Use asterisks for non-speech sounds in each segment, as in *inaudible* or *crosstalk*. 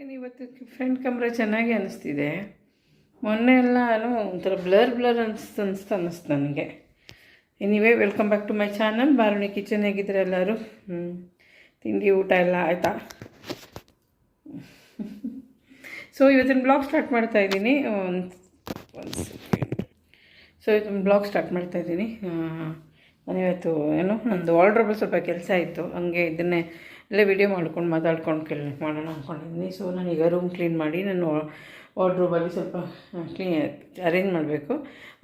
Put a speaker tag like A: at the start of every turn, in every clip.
A: ಏನು ಇವತ್ತು front camera ಚೆನ್ನಾಗಿ ಅನಿಸ್ತಿದೆ. ಮೊನ್ನೆ ಎಲ್ಲ ಒಂಥರ ಬ್ಲರ್ ಬ್ಲರ್ ಅನಿಸ್ತು ಅನಿಸ್ತು ಅನ್ನಿಸ್ತು ನನಗೆ. Anyway welcome back to my channel Baruni kitchen ಹೇಗಿದ್ರೆ ಎಲ್ಲರೂ? ತಿಂಡಿ, ಊಟ ಎಲ್ಲ ಆಯಿತಾ? ಸೊ ಇವತ್ತಿನ ಬ್ಲಾಗ್ ಸ್ಟಾರ್ಟ್ ಮಾಡ್ತಾ ಇದ್ದೀನಿ. ಒಂದು ಒಂದು ಸೊ ಇವತ್ತಿನ ಬ್ಲಾಗ್ ಸ್ಟಾರ್ಟ್ ಮಾಡ್ತಾ ಇದ್ದೀನಿ. ನಾನಿವತ್ತು ಏನು ನಂದು ವಾರ್ಡ್ರೋಬಲ್ಲಿ ಸ್ವಲ್ಪ ಕೆಲಸ ಇತ್ತು. ಹಂಗೆ ಇದನ್ನೇ ಎಲ್ಲ ವಿಡಿಯೋ ಮಾಡ್ಕೊಂಡು ಮಾತಾಡ್ಕೊಂಡು ಕ್ಲೀನ್ ಮಾಡೋಣ ಅಂದ್ಕೊಂಡಿದ್ದೀನಿ ಸೊ ನಾನೀಗ ರೂಮ್ ಕ್ಲೀನ್ ಮಾಡಿ ನಾನು ವಾರ್ಡ್ರೋಬಲ್ಲಿ ಸ್ವಲ್ಪ ಕ್ಲೀನ್ ಅರೇಂಜ್ ಮಾಡಬೇಕು.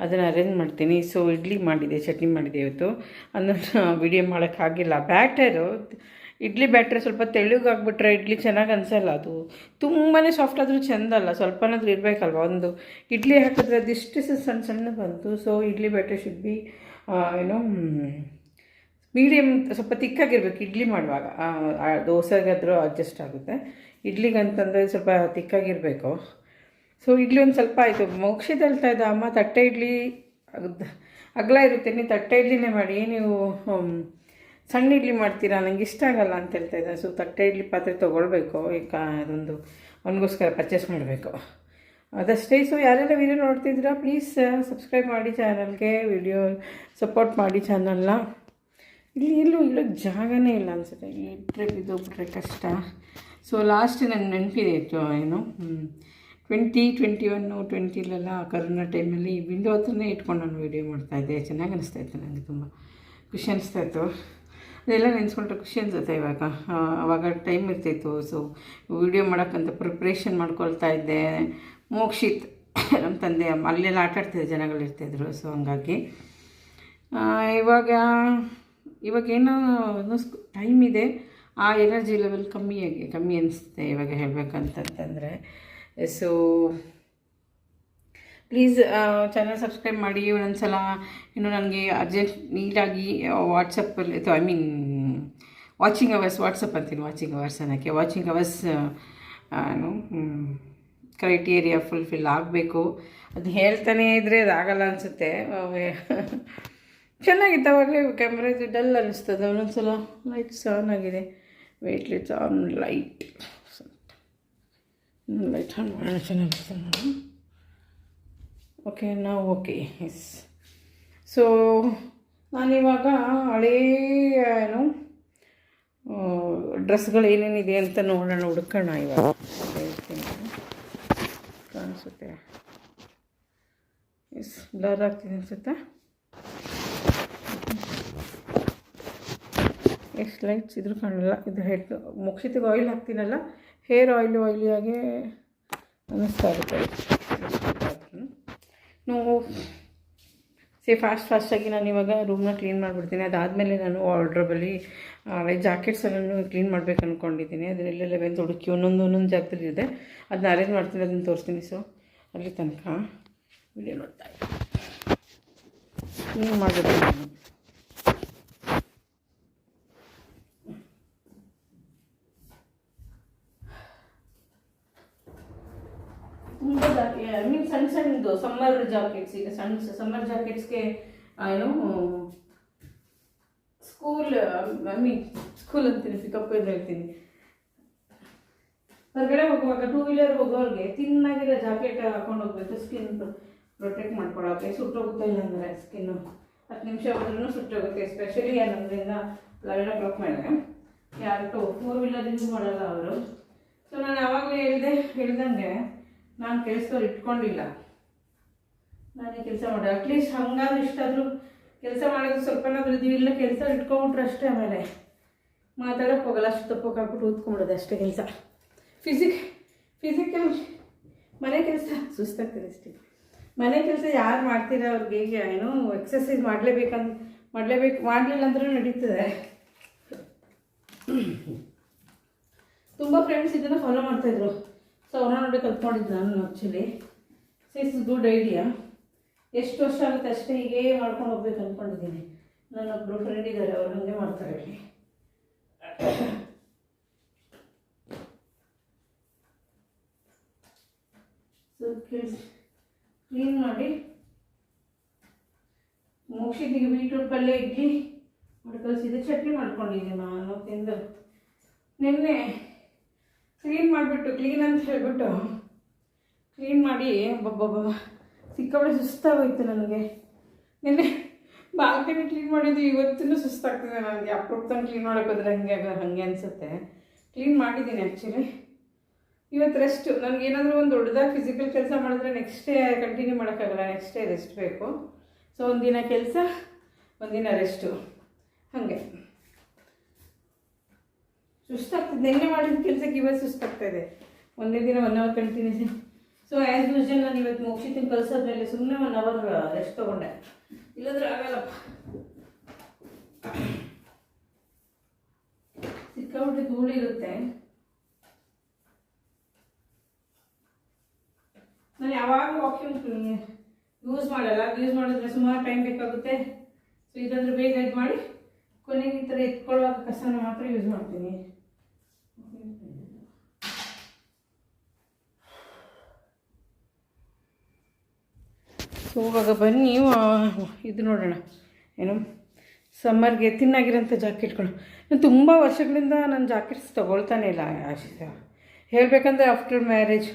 A: ಅದನ್ನು ಅರೇಂಜ್ ಮಾಡ್ತೀನಿ. ಸೊ ಇಡ್ಲಿ ಮಾಡಿದೆ, ಚಟ್ನಿ ಮಾಡಿದೆ ಇವತ್ತು. ಅದನ್ನು ವಿಡಿಯೋ ಮಾಡೋಕ್ಕಾಗಿಲ್ಲ ಬ್ಯಾಟರು ಇಡ್ಲಿ ಬ್ಯಾಟ್ರಿ ಸ್ವಲ್ಪ ತೆಳುಗಾಗ್ಬಿಟ್ರೆ ಇಡ್ಲಿ ಚೆನ್ನಾಗಿ ಅನಿಸಲ್ಲ ಅದು. ತುಂಬಾ ಸಾಫ್ಟ್ ಆದರೂ ಚೆಂದ ಅಲ್ಲ ಸ್ವಲ್ಪನಾದ್ರೂ ಇರಬೇಕಲ್ವ? ಒಂದು ಇಡ್ಲಿ ಹಾಕಿದ್ರೆ ಅದಿಷ್ಟು ಸಣ್ಣ ಸಣ್ಣ ಬಂತು. So idli batter should be ಏನೋ ಮೀಡಿಯಮ್ ಸ್ವಲ್ಪ ತಿಕ್ಕಾಗಿರ್ಬೇಕು, ಇಡ್ಲಿ ಮಾಡುವಾಗ. ದೋಸೆಗಾದರೂ ಅಡ್ಜಸ್ಟ್ ಆಗುತ್ತೆ. ಇಡ್ಲಿಗಂತಂದರೆ ಸ್ವಲ್ಪ ತಿಕ್ಕಾಗಿರಬೇಕು. ಸೊ ಇಡ್ಲಿ ಒಂದು ಸ್ವಲ್ಪ ಆಯಿತು. ಮೋಕ್ಷಿತ ಹೇಳ್ತಾ ಅಮ್ಮ, ತಟ್ಟೆ ಇಡ್ಲಿ ಅಗಲ ಇರುತ್ತೆ. ನೀವು ತಟ್ಟೆ ಇಡ್ಲಿನೇ ಮಾಡಿ, ನೀವು ಸಣ್ಣ ಇಡ್ಲಿ ಮಾಡ್ತೀರಾ? ನನಗೆ ಇಷ್ಟ ಆಗಲ್ಲ ಅಂತ ಹೇಳ್ತಾ ಸೊ ತಟ್ಟೆ ಇಡ್ಲಿ ಪಾತ್ರೆ ತೊಗೊಳ್ಬೇಕು. ಈಗ ಅದೊಂದು, ಅವನಿಗೋಸ್ಕರ ಪರ್ಚೇಸ್ ಮಾಡಬೇಕು. ಅದಷ್ಟೇ. ಸೊ ಯಾರೆಲ್ಲ ವಿಡಿಯೋ ನೋಡ್ತಿದ್ದೀರಾ ಪ್ಲೀಸ್ ಸಬ್ಸ್ಕ್ರೈಬ್ ಮಾಡಿ ಚಾನಲ್ಗೆ ವಿಡಿಯೋ ಸಪೋರ್ಟ್ ಮಾಡಿ ಚಾನಲ್ನ ಇಲ್ಲಿ ಎಲ್ಲೂ ಇಲ್ಲೋಕ್ಕೆ ಜಾಗನೇ ಇಲ್ಲ ಅನಿಸುತ್ತೆ. ಇಲ್ಲಿ ಇಟ್ಟರೆ ಬಿದ್ದೋಗ್ಬಿಟ್ರೆ ಕಷ್ಟ. ಸೊ ಲಾಸ್ಟ್ ನಂಗೆ ನೆನಪಿದೆ ಏನು? ಟ್ವೆಂಟಿ ಟ್ವೆಂಟಿ ಒನ್ನು ಟ್ವೆಂಟಿಲೆಲ್ಲ ಕರೋನಾ ಟೈಮಲ್ಲಿ ವಿಂಡೋ ಹತ್ರನೇ ಇಟ್ಕೊಂಡು ನಾನು ವೀಡಿಯೋ ಮಾಡ್ತಾಯಿದ್ದೆ ಚೆನ್ನಾಗಿ ಅನಿಸ್ತಾ ಇತ್ತು ನನಗೆ ತುಂಬ. ಖುಷಿ ಅನಿಸ್ತಾ ಇತ್ತು. ಅದೆಲ್ಲ ನೆನೆಸ್ಕೊಂಡ್ರೆ ಖುಷಿ ಅನಿಸುತ್ತೆ ಇವಾಗ. ಅವಾಗ ಟೈಮ್ ಇರ್ತಿತ್ತು. ಸೊ ವೀಡಿಯೋ ಮಾಡೋಕ್ಕಂತ ಪ್ರಿಪ್ರೇಷನ್ ಮಾಡ್ಕೊಳ್ತಾ ಇದ್ದೆ. ಮೋಕ್ಷಿತ್ *coughs* ನಮ್ಮ ತಂದೆ, ಅಲ್ಲೆಲ್ಲ ಆಟಾಡ್ತಿದ್ದೆ ಜನಗಳು ಇರ್ತಿದ್ರು ಸೊ ಹಂಗಾಗಿ ಇವಾಗ ಇವಾಗ ಏನೋ ಟೈಮ್ ಇದೆ. ಆ ಎನರ್ಜಿ ಲೆವೆಲ್ ಕಮ್ಮಿಯಾಗಿ ಕಮ್ಮಿ ಅನಿಸುತ್ತೆ ಇವಾಗ ಹೇಳಬೇಕಂತಂತಂದರೆ ಸೊ ಪ್ಲೀಸ್ ಚಾನಲ್ ಸಬ್ಸ್ಕ್ರೈಬ್ ಮಾಡಿ. ಒಂದೊಂದು ಸಲ ಇನ್ನು ನನಗೆ ಅರ್ಜೆಂಟ್ ನೀಟಾಗಿ ವಾಟ್ಸಪ್ಪಲ್ಲಿ ಅಥವಾ I mean watching hours WhatsApp ಅಂತೀನಿ ವಾಚಿಂಗ್ ಅವರ್ಸ್ ಅನ್ನೋಕ್ಕೆ. ವಾಚಿಂಗ್ ಅವರ್ಸ್ ಏನು ಕ್ರೈಟೀರಿಯಾ ಫುಲ್ಫಿಲ್ ಆಗಬೇಕು. ಅದು ಹೇಳ್ತಾನೇ ಇದ್ದರೆ ಅದಾಗಲ್ಲ ಅನಿಸುತ್ತೆ. ಚೆನ್ನಾಗಿತ್ತು, ಅವಾಗಲೇ ಕ್ಯಾಮ್ರಾ ಇದು ಡಲ್ ಅನ್ನಿಸ್ತದೆ ಒಂದೊಂದ್ಸಲ ಲೈಟ್ಸ್ ಆನ್ ಆಗಿದೆ. Wait lights on light light on ಮಾಡೋಣ ಚೆನ್ನಾಗಿರ್ತದೆ ನಾನು ಓಕೆ ನಾವು ಓಕೆ ಎಸ್ ಸೊ ನಾನಿವಾಗ ಹಳೇ, ಏನು ಡ್ರೆಸ್ಗಳು ಏನೇನಿದೆ ಅಂತ ನೋಡೋಣ, ಹುಡ್ಕೋಣ ಇವಾಗ. ಕಾಣಿಸುತ್ತೆ. ಎಸ್ ಬ್ಲರ್ ಆಗ್ತಿದೆ ಅನ್ಸುತ್ತಾ? ಎಷ್ಟು ಲೈಟ್ಸ್ ಇದ್ರೂ ಕಾಣಲ್ಲ. ಇದು ಹೆಡ್ ಮುಕ್ಷಿತಿಗೆ ಆಯಿಲ್ ಹಾಕ್ತೀನಲ್ಲ ಹೇರ್ ಆಯಿಲ್ ಆಯಿಲಿಯಾಗೆ ಅನ್ನಿಸ್ತಾ ಇರುತ್ತೆ. ನಾವು ಸೇ ಫಾಸ್ಟ್ ಫಾಸ್ಟಾಗಿ ನಾನು ಇವಾಗ ರೂಮ್ನ ಕ್ಲೀನ್ ಮಾಡಿಬಿಡ್ತೀನಿ. ಅದಾದಮೇಲೆ ನಾನು ವಾರ್ಡ್ರೋಬಲ್ಲಿ ಜಾಕೆಟ್ಸ್ ಎಲ್ಲನೂ ಕ್ಲೀನ್ ಮಾಡ್ಬೇಕು ಅಂದ್ಕೊಂಡಿದ್ದೀನಿ ಅದರಲ್ಲೆಲ್ಲ ಬಂದು ಹುಡುಕಿ ಒಂದೊಂದು ಒಂದೊಂದು ಜಾಗದಲ್ಲಿ ಇದೆ. ಅದನ್ನ ಅರೇಂಜ್ ಮಾಡ್ತೀನಿ, ಅದನ್ನು ತೋರಿಸ್ತೀನಿ. ಸೊ ಅಲ್ಲಿ ತನಕ ವಿಡಿಯೋ ನೋಡ್ತಾ ಕ್ಲೀನ್ ಮಾಡಬೇಕು ನಾನು. ತುಂಬ ಜಾಕೆ ಐ ಮೀನ್ ಸಣ್ಣ ಸಣ್ಣದು ಸಮ್ಮರ್ ಜಾಕೆಟ್ಸ್ ಈಗ ಸಣ್ಣ ಸಮ್ಮರ್ ಜಾಕೆಟ್ಸ್ಗೆ ಏನು ಸ್ಕೂಲ್ ಮೀನ್ ಸ್ಕೂಲ್ ಅಂತೀನಿ ಪಿಕಪ್ ಇದು ಹೇಳ್ತೀನಿ ಹೊರಗಡೆ ಹೋಗುವಾಗ ಟೂ ವೀಲರ್ ಹೋಗೋರಿಗೆ ತಿನ್ನಾಗಿರೋ ಜಾಕೆಟ್ ಹಾಕೊಂಡು ಹೋಗ್ಬೇಕು ಸ್ಕಿನ್ ಪ್ರೊಟೆಕ್ಟ್ ಮಾಡ್ಕೊಳ್ಳೋಕೆ ಸುಟ್ಟೋಗುತ್ತೆ ಇಲ್ಲ ಅಂದರೆ ಸ್ಕಿನ್ನು ಹತ್ತು ನಿಮಿಷ ಹೋದ್ರೂ ಸುಟ್ಟೋಗುತ್ತೆ ಎಸ್ಪೆಷಲಿ ಏನಂದ್ರಿಂದ ಲೆವೆನ್ ಓ ಕ್ಲಾಕ್ ಮೇಲೆ ಯಾರು ಟೂ ಫೋರ್ ವೀಲರ್ ಯೂಸ್ ಮಾಡಲ್ಲ ಅವರು. ಸೊ ನಾನು ಯಾವಾಗಲೂ ಹೇಳಿದೆ, ಹೇಳ್ದಂಗೆ ನಾನು ಕೆಲಸದವ್ರು ಇಟ್ಕೊಂಡಿಲ್ಲ. ನಾನೇ ಕೆಲಸ ಮಾಡಿ ಅಟ್ಲೀಸ್ಟ್ ಹಂಗಾದ್ರೂ ಇಷ್ಟಾದರೂ ಕೆಲಸ ಮಾಡೋದು ಸ್ವಲ್ಪನಾದ್ರೂ ಇದ್ದೀವಿ ಇಲ್ಲ ಕೆಲಸ ಇಟ್ಕೊಂಬಿಟ್ರೆ ಅಷ್ಟೇ ಆಮೇಲೆ. ಮಾತಾಡೋಕೆ ಹೋಗಲ್ಲ. ಅಷ್ಟು ತಪ್ಪಕ್ಕೆ ಹಾಕ್ಬಿಟ್ಟು ಊದ್ಕೊಂಬಿಡೋದು ಅಷ್ಟೇ ಕೆಲಸ. ಫಿಸಿಕ್ ಫಿಸಿಕಲ್ ಮನೆ ಕೆಲಸ ಸುಸ್ತಾಗ್ತದೆ ಅಷ್ಟೇ. ಮನೆ ಕೆಲಸ ಯಾರು ಮಾಡ್ತೀರಾ ಅವ್ರಿಗೆ ಹೇಗೆ ಏನು ಎಕ್ಸಸೈಸ್ ಮಾಡಲೇಬೇಕಂತ ಮಾಡಲೇಬೇಕು, ಮಾಡಲಿಲ್ಲ ಅಂದ್ರೂ ನಡೀತದೆ. ತುಂಬ ಫ್ರೆಂಡ್ಸ್ ಇದನ್ನು ಫಾಲೋ ಮಾಡ್ತಾಯಿದ್ರು ಸೊ ಅವ್ರನ್ನ ನೋಡಿ ಕಲ್ತ್ಕೊಂಡಿದ್ದು ನಾನು actually so it's good idea ಎಷ್ಟು ವರ್ಷ ಆಗುತ್ತೆ ಅಷ್ಟೇ ಹೀಗೆ ಮಾಡ್ಕೊಂಡು ಹೋಗ್ಬೇಕು ಅಂದ್ಕೊಂಡಿದ್ದೀನಿ ನನ್ನೊಬ್ಬರು ಫ್ರೆಂಡ್ ಇದ್ದಾರೆ, ಅವ್ರು ಹಂಗೆ ಮಾಡ್ತಾರೆ ಇಲ್ಲಿ. ಸೊ ಕ್ಲೀನ್ ಮಾಡಿ. ಮೋಕ್ಷಿದಿಗೆ ಬೀಟ್ರೂಟ್ ಪಲ್ಯ ಇಡ್ಲಿ. ಮಾಡಿ ಕಳಿಸಿದೆ ಚಟ್ನಿ ಮಾಡ್ಕೊಂಡಿದ್ದೀನಿ ನಾನು ತಿಂದು. ನಿನ್ನೆ ಕ್ಲೀನ್ ಮಾಡಿಬಿಟ್ಟು ಕ್ಲೀನ್ ಅಂತ ಹೇಳಿಬಿಟ್ಟು ಕ್ಲೀನ್ ಮಾಡಿ ಒಬ್ಬೊಬ್ಬ ಸಿಕ್ಕಾಬಳೆ ಸುಸ್ತಾಗೋಯ್ತು ನನಗೆ. ನಿನ್ನೆ ಬಾಲ್ಕನಿ ಕ್ಲೀನ್ ಮಾಡಿದ್ದು ಇವತ್ತೂ ಸುಸ್ತಾಗ್ತಿದೆ ನನಗೆ. ಅಪ್ರೂಪ್ತಂಗೆ ಕ್ಲೀನ್ ಮಾಡೋಕೆ ಹೋದ್ರೆ ಹಂಗೆ ಹಾಗೆ ಅನಿಸುತ್ತೆ. ಕ್ಲೀನ್ ಮಾಡಿದ್ದೀನಿ ಆ್ಯಕ್ಚುಲಿ ಇವತ್ತು ರೆಸ್ಟ್ ನನಗೇನಾದರೂ ಒಂದು ದೊಡ್ಡದಾಗಿ ಫಿಸಿಕಲ್ ಕೆಲಸ ಮಾಡಿದ್ರೆ ನೆಕ್ಸ್ಟ್ ಡೇ ಕಂಟಿನ್ಯೂ ಮಾಡೋಕ್ಕಾಗಲ್ಲ. ನೆಕ್ಸ್ಟ್ ಡೇ ರೆಸ್ಟ್ ಬೇಕು. ಸೊ ಒಂದಿನ ಕೆಲಸ, ಒಂದಿನ ರೆಸ್ಟು ಹಾಗೆ. ಸುಸ್ತಾಗ್ತದೆ. ನಿನ್ನೆ ಮಾಡಿದ ಕೆಲಸಕ್ಕೆ ಇವತ್ತು ಸುಸ್ತಾಗ್ತಾ ಇದೆ. ಒಂದೇ ದಿನ one hour continuous so as usual ನಾನು ಇವತ್ತು ಮುಗಿಸಿದ್ದೀನಿ ಮೇಲೆ ಸುಮ್ಮನೆ ಒನ್ ಅವರ್ ರೆಸ್ಟ್ ತೊಗೊಂಡೆ. ಇಲ್ಲಾದ್ರೆ ಆಗಲ್ಲಪ್ಪ ಸಿಕ್ಕಾಬಿಟ್ಟು ಧೂಳು ಇರುತ್ತೆ. ನಾನು ಯಾವಾಗ ವಾಕ್ಯೂಮ್ ಯೂಸ್ ಮಾಡಲ್ಲ. ಯೂಸ್ ಮಾಡಿದ್ರೆ ಸುಮಾರು ಟೈಮ್ ಬೇಕಾಗುತ್ತೆ. ಸೊ ಇದಾದ್ರೆ ಬೇಗ ಇದು ಮಾಡಿ ಕೊನೆಗೆ ಈ ಥರ ಎತ್ಕೊಳ್ಳುವಾಗ ಕಸನ ಮಾತ್ರ ಯೂಸ್ ಮಾಡ್ತೀನಿ. ಸೊ ಇವಾಗ ಬನ್ನಿ ಇದು ನೋಡೋಣ. ಏನು? ಸಮ್ಮರ್ಗೆ ತಿನ್ನಾಗಿರೋಂಥ ಜಾಕೆಟ್ಗಳು. ನಾನು ತುಂಬ ವರ್ಷಗಳಿಂದ ನಾನು ಜಾಕೆಟ್ಸ್ ತೊಗೊಳ್ತಾನೆ ಇಲ್ಲ, ಆಶಿತ. ಹೇಳಬೇಕಂದ್ರೆ ಆಫ್ಟರ್ ಮ್ಯಾರೇಜ್.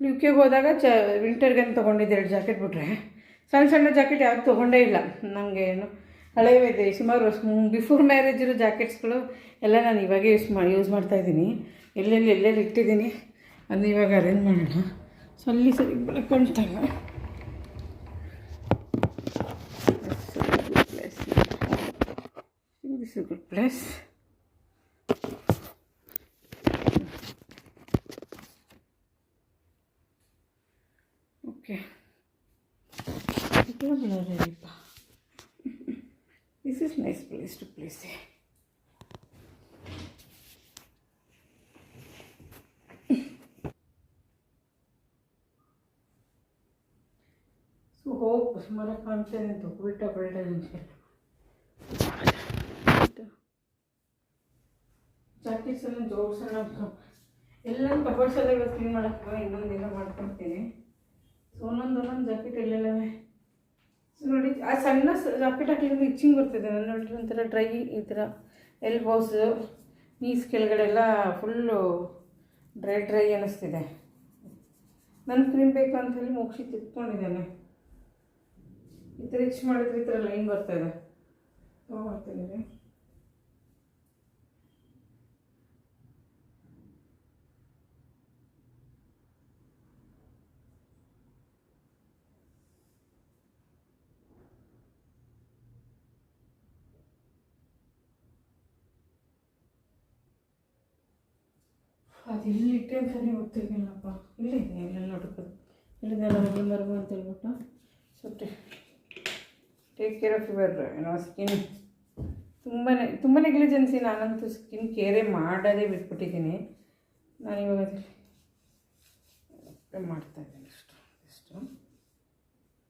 A: ಯು ಕೆಗೆ ಹೋದಾಗ ಚ, ವಿಂಟರ್ಗೆ ತೊಗೊಂಡಿದ್ದೆ ಎರಡು ಜಾಕೆಟ್ ಬಿಟ್ರೆ. ಸಣ್ಣ ಸಣ್ಣ ಜಾಕೆಟ್ ಯಾವ್ದು ತೊಗೊಂಡೇ ಇಲ್ಲ. ನನಗೆ ಏನು ಹಳೆಯವಿದೆ ಸುಮಾರು ವರ್ಷ ಬಿಫೋರ್ ಮ್ಯಾರೇಜ್ ಇರೋ ಜಾಕೆಟ್ಸ್ಗಳು ಎಲ್ಲ ನಾನು ಇವಾಗ ಯೂಸ್ ಮಾ, ಯೂಸ್ ಮಾಡ್ತಾಯಿದ್ದೀನಿ ಎಲ್ಲೆಲ್ಲಿ ಎಲ್ಲೆಲ್ಲಿ ಇಟ್ಟಿದ್ದೀನಿ, ಅದನ್ನ ಇವಾಗ ಅರೇಂಜ್ ಮಾಡೋಣ. ಸೊ ಅಲ್ಲಿ ಸರಿ ಬೆಳಕೊಂತಾಗ This is a good place. Okay. This is nice place to place. So hope Smara Kansan and Dukvita Breda Angel. Jackets ಎಲ್ಲ ಎಲ್ಲನೂ ಎಲ್ಲ ಇವತ್ತು ಕ್ಲೀನ್ ಮಾಡೋಕ್ಕೆ ಇನ್ನೊಂದು ದಿನ ಮಾಡ್ಕೊಳ್ತೀನಿ ಸೊ ಒಂದೊಂದು ಒಂದೊಂದು ಜಾಕೆಟ್ ಎಲ್ಲೆಲ್ಲವೇ. ಸೊ ನೋಡಿ, ಆ ಸಣ್ಣ ಜಾಕೆಟ್ ಹಾಕಿದ್ರೆ ಇಚ್ಚಿಂಗ್ ಬರ್ತಿದೆ. ನಾನು ನೋಡಿದ್ರೆ ಒಂಥರ ಡ್ರೈ ಈ ಥರ ಎಲ್ಬೋಸ್ ನೀಸ್ ಕೆಳಗಡೆ ಎಲ್ಲ ಫುಲ್ಲು ಡ್ರೈ ಡ್ರೈ ಅನ್ನಿಸ್ತಿದೆ. ನನ್ನ ಕ್ರೀಮ್ ಬೇಕು ಅಂತ ಹೇಳಿ ಮುಗಿಸಿ ತಿತ್ಕೊಂಡಿದ್ದಾನೆ ಈ ಥರ ಇಚ್ ಮಾಡಿದ್ರೆ ಈ ಥರ ಲೈನ್ ಬರ್ತಾಯಿದೆ ತೊಗೊಳ್ತೀನಿ ಅದು ಎಲ್ಲಿಟ್ಟೆ ಅಂತಲೇ ಗೊತ್ತಿರಲಿಲ್ಲಪ್ಪ ಇಲ್ಲಿದೆ ಎಲ್ಲೆಲ್ಲ ಹುಡುಕೋದು ಇಲ್ಲಿದೆಲ್ಲ ಮರಗು ಅಂತ ಹೇಳ್ಬಿಟ್ಟು. So take care of your ಏನೋ ಸ್ಕಿನ್ ತುಂಬಾ ತುಂಬ ನೆಗ್ಲಿಜೆನ್ಸಿ ನಾನಂತೂ ಸ್ಕಿನ್ ಕೇರೇ ಮಾಡೋದೇ ಬಿಟ್ಬಿಟ್ಟಿದ್ದೀನಿ. ನಾನು ಇವಾಗ ಅದ್ರಲ್ಲಿ ಮಾಡ್ತಾ ಇದ್ದೀನಿ ಅಷ್ಟು ಇಷ್ಟು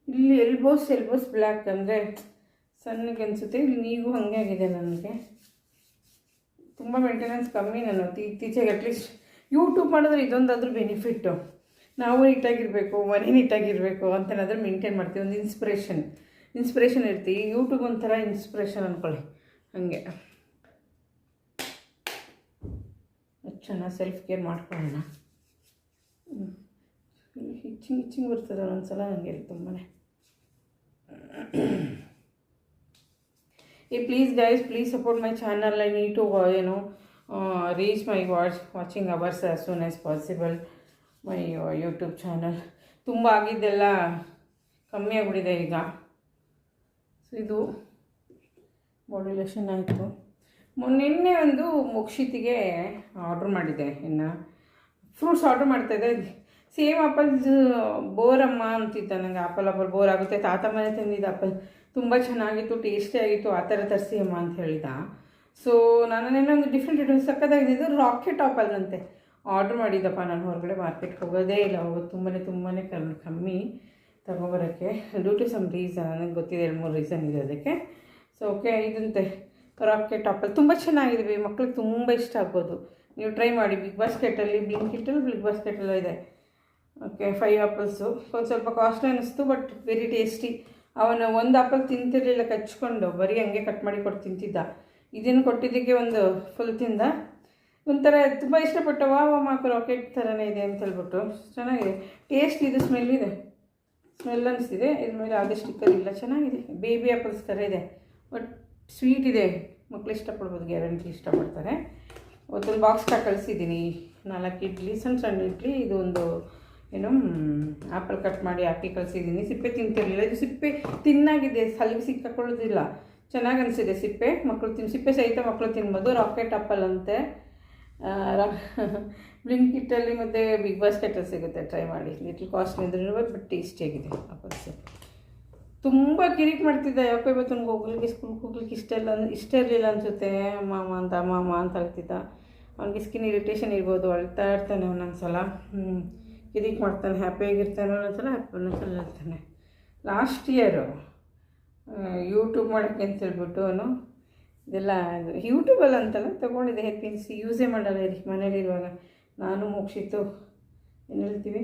A: ಇಲ್ಲಿ ಎಲ್ಬೋಸ್ ಎಲ್ಬೋಸ್ ಬ್ಲ್ಯಾಕ್ ಅಂದರೆ ಸಣ್ಣಗೆ ಅನಿಸುತ್ತೆ. ಇಲ್ಲಿ ನೀಗೂ ಹಾಗೆ ಆಗಿದೆ ನನಗೆ. ತುಂಬ ಮೇಂಟೆನೆನ್ಸ್ ಕಮ್ಮಿ ನಾನು ಇತ್ತೀ- ಇತ್ತೀಚೆಗೆ ಅಟ್ಲೀಸ್ಟ್ ಯೂಟ್ಯೂಬ್ ಮಾಡಿದ್ರೆ ಇದೊಂದಾದ್ರೂ ಬೆನಿಫಿಟ್ಟು ನಾವು ನೀಟಾಗಿರಬೇಕು ಮನೆ ನೀಟಾಗಿರಬೇಕು ಏನಾದರೂ ಮೇಂಟೈನ್ ಮಾಡ್ತೀವಿ ಒಂದು ಇನ್ಸ್ಪಿರೇಷನ್ ಇನ್ಸ್ಪಿರೇಷನ್ ಇರ್ತೀವಿ ಯೂಟ್ಯೂಬ್ ಒಂಥರ ಇನ್ಸ್ಪಿರೇಷನ್ ಅಂದ್ಕೊಳ್ಳಿ ಹಾಗೆ. ಚೆನ್ನಾಗಿ ಸೆಲ್ಫ್ ಕೇರ್ ಮಾಡ್ಕೊಳ್ಳೋಣ ಹಿಚ್ಚಿಂಗ್ ಹಿಚ್ಚಿಂಗ್ ಬರ್ತದೆ ಒಂದೊಂದ್ಸಲ ನನಗೆ ತುಂಬಾ ಈ please guys please support my channel I know, uh, reach my watch watching hours as soon as possible. Uh, YouTube channel. ತುಂಬ ಆಗಿದ್ದೆಲ್ಲ ಕಮ್ಮಿ ಆಗಿಬಿಟ್ಟಿದೆ ಈಗ. ಸೊ ಇದು ಮಾಡ್ಯುಲೇಷನ್ ಆಯಿತು. ಮೊನ್ನೆ ಒಂದು ಮುಕ್ಷಿತಿಗೆ ಆರ್ಡ್ರ್ ಮಾಡಿದ್ದೆ ಇನ್ನು. ಫ್ರೂಟ್ಸ್ ಆರ್ಡ್ರ್ ಮಾಡ್ತಾಯಿದ್ದೆ ಸೇಮ್ ಆಪಲ್ಸ್ ಬೋರಮ್ಮ ಅಂತಿದ್ದ ನನಗೆ ಆಪಲ್ ಆಪಲ್ ಬೋರ್ ಆಗುತ್ತೆ. ತಾತ ಮನೆ ತಂದಿದ್ದ ಆಪಲ್ ತುಂಬ ಚೆನ್ನಾಗಿತ್ತು ಟೇಸ್ಟಿ ಆಗಿತ್ತು. ಆ ಥರ ತರಿಸಿ ಅಮ್ಮ ಅಂತ ಹೇಳಿದ. ಸೊ ನಾನೇನೋ ಒಂದು ಡಿಫ್ರೆಂಟ್ ಡಿಫ್ರೆಂಟ್ ಸಕ್ಕದಾಗಿದ್ದು ರಾಕೆಟ್ ಆಪಲ್ ಅಂತೆ ಆರ್ಡ್ರ್ ಮಾಡಿದ್ದಪ್ಪ ನಾನು ಹೊರಗಡೆ ಮಾರ್ಕೆಟ್ಗೆ ಹೋಗೋದೇ ಇಲ್ಲ. ಹೋಗೋದು ತುಂಬಾ ತುಂಬಾ ಕಮ್ಮಿ ತಗೊಬರೋಕ್ಕೆ. ಡ್ಯೂ ಟು ಸಮ್ ರೀಸನ್ ನನಗೆ ಗೊತ್ತಿದೆ ಎರಡು ಮೂರು ರೀಸನ್ ಇದೆ ಅದಕ್ಕೆ. ಸೊ ಓಕೆ ಇದಂತೆ. ರಾಕೆಟ್ ಟಾಪಲ್ಲಿ ತುಂಬ ಚೆನ್ನಾಗಿದೆ ಮಕ್ಳಿಗೆ ತುಂಬ ಇಷ್ಟ ಆಗ್ಬೋದು ನೀವು ಟ್ರೈ ಮಾಡಿ ಬಿಗ್ ಬಾಸ್ಕೆಟಲ್ಲಿ ಬ್ಲಿಂಕಿಟಲ್ಲಿ ಬಿಗ್ ಬಾಸ್ಕೆಟಲ್ಲೂ ಇದೆ. ಓಕೆ ಫೈವ್ ಆ್ಯಪಲ್ಸು ಒಂದು ಸ್ವಲ್ಪ ಕಾಸ್ಟ್ಲಿ ಅನ್ನಿಸ್ತು ಬಟ್ ವೆರಿ ಟೇಸ್ಟಿ ಅವನು ಒಂದು ಆಪಲ್ ತಿಂತಿರಲಿಲ್ಲ, ಕಚ್ಕೊಂಡು. ಬರೀ ಹಂಗೆ ಕಟ್ ಮಾಡಿ ಕೊಟ್ಟು ತಿಂತಿದ್ದ. ಇದನ್ನು ಕೊಟ್ಟಿದ್ದಕ್ಕೆ ಒಂದು ಫುಲ್ ತಿಂದ ಒಂಥರ ತುಂಬ ಇಷ್ಟಪಟ್ಟ ವಾ ಮಾಕು ರಾಕೆಟ್ ಥರನೇ ಇದೆ ಅಂತ ಹೇಳ್ಬಿಟ್ಟು. ಚೆನ್ನಾಗಿದೆ. ಟೇಸ್ಟ್ ಇದು ಸ್ಮೆಲ್ ಇದೆ. ಸ್ಮೆಲ್ ಅನಿಸ್ತಿದೆ ಇದ್ರ ಮೇಲೆ ಯಾವುದೇ ಸ್ಟಿಕ್ಕರ್ ಇಲ್ಲ. ಚೆನ್ನಾಗಿದೆ. ಬೇಬಿ ಆ್ಯಪಲ್ಸ್ ಥರ ಇದೆ. ಬಟ್ ಸ್ವೀಟ್ ಇದೆ. ಮಕ್ಳು ಇಷ್ಟಪಡ್ಬೋದು ಗ್ಯಾರಂಟಿ ಇಷ್ಟಪಡ್ತಾರೆ. ಅವತ್ತೊಂದು ಬಾಕ್ಸ್ ಕಳಿಸಿದ್ದೀನಿ. ನಾಲ್ಕು ಇಡ್ಲಿ, ಸಣ್ಣ ಸಣ್ಣ ಇಡ್ಲಿ, ಇದು ಒಂದು, ಏನು ಆ್ಯಪಲ್ ಕಟ್ ಮಾಡಿ ಹಾಕಿ ಕಳಿಸಿದ್ದೀನಿ. ಸಿಪ್ಪೆ ತಿಂತಿರಲಿಲ್ಲ. ಇದು ಸಿಪ್ಪೆ ತಿನ್ನಾಗಿದೆ. ಸಲ್ಗೆ ಸಿಕ್ಕಾಕೊಳ್ಳೋದಿಲ್ಲ. ಚೆನ್ನಾಗಿ ಅನಿಸಿದೆ ಸಿಪ್ಪೆ. ಮಕ್ಕಳು ತಿನ್, ಸಿಪ್ಪೆ ಸಹಿತ ಮಕ್ಕಳು ತಿನ್ಬೋದು. ರಾಕೆಟ್ ಅಪ್ಪಲ್ ಅಂತೆ. ಬ್ಲಿಂಕಿಟ್ಟಲ್ಲಿ ಮತ್ತು ಬಿಗ್ ಬಾಸ್ಕೆಟಲ್ಲಿ ಸಿಗುತ್ತೆ. ಟ್ರೈ ಮಾಡಿ. ಲಿಟ್ಲ್ ಕಾಸ್ಟ್ಲಿ ಅಂದ್ರೆ ಬಟ್ ಟೇಸ್ಟಿಯಾಗಿದೆ ಅಪ್ಪಲ್ಸ್ ತುಂಬ ಕಿರಿಕ್ ಮಾಡ್ತಿದ್ದೆ. ಯಾಕೋ ಇವತ್ತು ನನಗೆ ಹೋಗ್ಲಿಕ್ಕೆ ಸ್ಕೂಲ್ಗೆ ಹೋಗ್ಲಿಕ್ಕೆ ಇಷ್ಟ ಇಲ್ಲ ಇಷ್ಟ ಇರಲಿಲ್ಲ ಅನಿಸುತ್ತೆ. ಮಾಮ ಅಂತ ಮಾಮ ಅಂತ ಅಳ್ತಿದ್ದ. ಅವ್ನಿಗೆ ಸ್ಕಿನ್ ಇರಿಟೇಷನ್ ಇರ್ಬೋದು. ಅಳ್ತಾ ಇರ್ತಾನೆ ಒಂದೊಂದು ಸಲ ಹ್ಞೂ ಕಿರಿಕ್ ಮಾಡ್ತಾನೆ ಹ್ಯಾಪಿಯಾಗಿರ್ತಾನೆ ಒಂದೊಂದು ಸಲ ಹ್ಯಾಪಿ ಒಂದೊಂದು ಸಲ ಇರ್ತಾನೆ ಲಾಸ್ಟ್ ಇಯರು ಯೂಟ್ಯೂಬ್ ಮಾಡೋಕ್ಕೆ ಅಂತ ಹೇಳ್ಬಿಟ್ಟು ಅವನು ಇದೆಲ್ಲ ಯೂಟ್ಯೂಬಲ್ಲಿ ಅಂತಲ್ಲ ತೊಗೊಂಡಿದ್ದೆ ಹೇರ್ ಪಿನ್ಸ್ ಯೂಸೇ ಮಾಡಲ್ಲ ರೀ ಮನೇಲಿರುವಾಗ ನಾನು ಮುಗಿಸಿತ್ತು ಏನು ಹೇಳ್ತೀವಿ?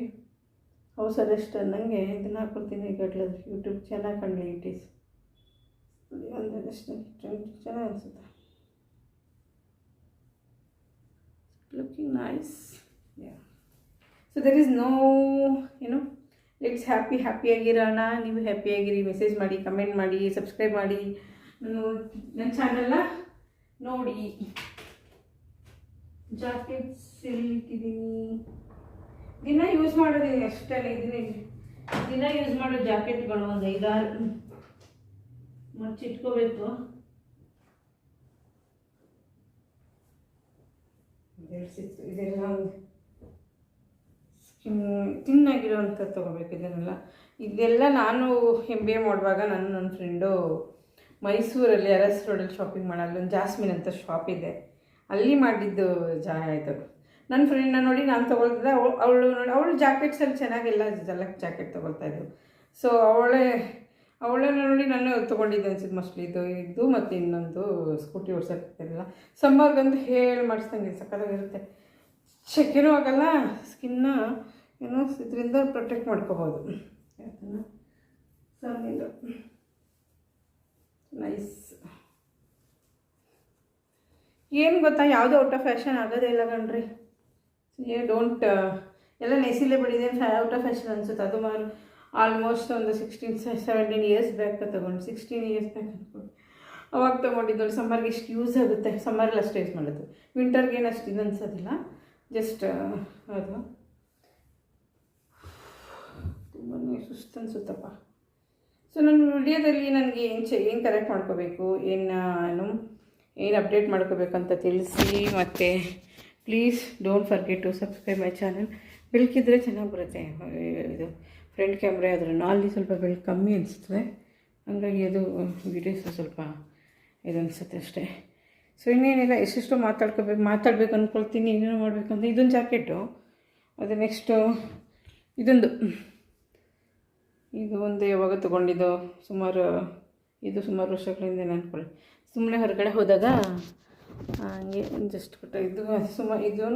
A: ಹೌಸ್ ಅರೆಸ್ಟ್ ನನಗೆ ಇದನ್ನ ಹಾಕೊಳ್ತೀನಿ ಗಟ್ಲದು ಯೂಟ್ಯೂಬ್ ಚೆನ್ನಾಗಿ ಕಂಡು ಇಟ್ ಈಸ್ ಒಂದು ಅಷ್ಟು. ಚೆನ್ನಾಗಿ ಅನಿಸುತ್ತೆ. Looking nice so there is no ಏನು? ಲೆಟ್ಸ್ ಹ್ಯಾಪಿ ಹ್ಯಾಪಿಯಾಗಿರೋಣ ನೀವು ಹ್ಯಾಪಿಯಾಗಿರಿ ಮೆಸೇಜ್ ಮಾಡಿ ಕಮೆಂಟ್ ಮಾಡಿ ಸಬ್ಸ್ಕ್ರೈಬ್ ಮಾಡಿ. ನಾನು ನನ್ನ ಚಾನಲ್ನ ನೋಡಿ. ಜಾಕೆಟ್ ಎಲ್ಲಿಟ್ಟಿದ್ದೀನಿ ದಿನ ಯೂಸ್ ಮಾಡೋದಿದೆ ಅಷ್ಟೇ ಇದನ್ನೇ. ದಿನ ಯೂಸ್ ಮಾಡೋ ಜಾಕೆಟ್ಗಳು ಒಂದು ಐದಾರು ಮಚ್ಚಿಟ್ಕೋಬೇಕು. ಇದೆಲ್ಲ ತಿನ್ನಾಗಿರೋವಂಥದ್ದು ತೊಗೋಬೇಕು ಇದನ್ನೆಲ್ಲ. ಇದೆಲ್ಲ ನಾನು ಎಂ ಬಿ ಎ ಮಾಡುವಾಗ ನಾನು ನನ್ನ ಫ್ರೆಂಡು ಮೈಸೂರಲ್ಲಿ ಅರಸ್ ರೋಡಲ್ಲಿ ಶಾಪಿಂಗ್ ಮಾಡಲ್ಲ ಒಂದು ಜಾಸ್ಮಿನ್ ಅಂತ ಶಾಪ್ ಇದೆ. ಅಲ್ಲಿ ಮಾಡಿದ್ದು ಜಾ ಇದು. ನನ್ನ ಫ್ರೆಂಡ್ನ ನೋಡಿ ನಾನು ತೊಗೊಳ್ತಿದ್ದೆ. ಅವಳು ಅವಳು ನೋಡಿ, ಅವಳು ಜಾಕೆಟ್ಸಲ್ಲಿ ಚೆನ್ನಾಗೆಲ್ಲ ಜಲಕ್ ಜಾಕೆಟ್ ತೊಗೊಳ್ತಾ ಇದ್ದರು ಸೊ ಅವಳೇ, ಅವಳನ್ನ ನೋಡಿ ನಾನು ತೊಗೊಂಡಿದ್ದೆ ಅನ್ಸಿದ್ದು ಮಸ್ಟ್ಲಿ ಇದು ಇದು ಮತ್ತು ಇನ್ನೊಂದು ಸ್ಕೂಟಿ ಓಡಿಸೋಕ್ಕಿಲ್ಲ ಸಮ್ಮರ್ಗಂತೂ ಹೇಳಿ ಮಾಡಿಸ್ದಂಗೆ ಸಕ್ಕತ್ತಾಗಿರುತ್ತೆ ಶೆಕೆನೂ ಆಗಲ್ಲ ಸ್ಕಿನ್ನ ಏನೋ, ಇದರಿಂದ ಪ್ರೊಟೆಕ್ಟ್ ಮಾಡ್ಕೋಬೋದು. ಯಾಕಂದ್ರೆ ನೈಸ್ ಏನು ಗೊತ್ತಾ, ಯಾವುದೇ ಔಟ್ ಆಫ್ ಫ್ಯಾಷನ್ ಆಗೋದೇ ಇಲ್ಲ ಕಣ್ರಿ. ಏ ಡೋಂಟ್ ಎಲ್ಲ ನೆಸಿಲೇ ಬಿಡಿದೆ ಔಟ್ ಆಫ್ ಫ್ಯಾಷನ್ ಅನಿಸುತ್ತೆ. ಅದು ಮಾರು ಆಲ್ಮೋಸ್ಟ್ ಒಂದು ಸಿಕ್ಸ್ಟೀನ್ ಸೆವೆಂಟೀನ್ ಇಯರ್ಸ್ ಬ್ಯಾಕ್ ತೊಗೊಂಡು ಸಿಕ್ಸ್ಟೀನ್ ಇಯರ್ಸ್ ಬ್ಯಾಕ್ ಅಂದ್ಕೊಂಡು ಅವಾಗ ತೊಗೊಂಡಿದ್ದು ಸಮ್ಮರ್ಗೆ ಎಷ್ಟು ಯೂಸ್ ಆಗುತ್ತೆ. ಸಮ್ಮರಲ್ಲಿ ಅಷ್ಟು ಯೂಸ್ ಮಾಡೋದು. ವಿಂಟರ್ಗೆ ಏನು ಅಷ್ಟು ಇದು ಅನ್ಸೋದಿಲ್ಲ. ಜಸ್ಟ್ ಅದು. ತುಂಬಾ ಸುಸ್ತು ಅನಿಸುತ್ತಪ್ಪ. ಸೊ ನನ್ನ ವಿಡಿಯೋದಲ್ಲಿ ನನಗೆ ಏನು ಚ, ಏನು ಕರೆಕ್ಟ್ ಮಾಡ್ಕೋಬೇಕು, ಏನು ಏನು ಅಪ್ಡೇಟ್ ಮಾಡ್ಕೋಬೇಕು ಅಂತ ತಿಳಿಸಿ, ಮತ್ತು please don't forget to subscribe my channel ಬೆಳಕಿದ್ರೆ ಚೆನ್ನಾಗಿ ಬರುತ್ತೆ, ಇದು ಫ್ರಂಟ್ ಕ್ಯಾಮ್ರಾ ಅದರ ನಾಲ್ಲಿ ಸ್ವಲ್ಪ ಬೆಳಕು ಕಮ್ಮಿ ಅನಿಸ್ತದೆ ಹಂಗಾಗಿ ಅದು ವೀಡಿಯೋಸ್ ಸ್ವಲ್ಪ ಇದು ಅನಿಸುತ್ತೆ ಅಷ್ಟೇ. ಸೊ ಇನ್ನೇನಿಲ್ಲ, ಎಷ್ಟೆಷ್ಟು ಮಾತಾಡ್ಕೋಬೇಕು, ಮಾತಾಡ್ಬೇಕು ಅಂದ್ಕೊಳ್ತೀನಿ ಏನೇನು ಮಾಡಬೇಕು ಅಂತ ಇದೊಂದು ಜಾಕೆಟು ಅದು ನೆಕ್ಸ್ಟು ಇದೊಂದು. ಇದು ಒಂದು ಯಾವಾಗ ತೊಗೊಂಡಿದ್ದು ಸುಮಾರು, ಇದು ಸುಮಾರು ವರ್ಷಗಳಿಂದ ಅಂದ್ಕೊಳ್ಳಿ ಸುಮ್ಮನೆ ಹೊರಗಡೆ ಹೋದಾಗ ಹಂಗೆ ಜಸ್ಟ್ ಕೊಟ್ಟ ಇದು ಸುಮಾರು ಇದೂ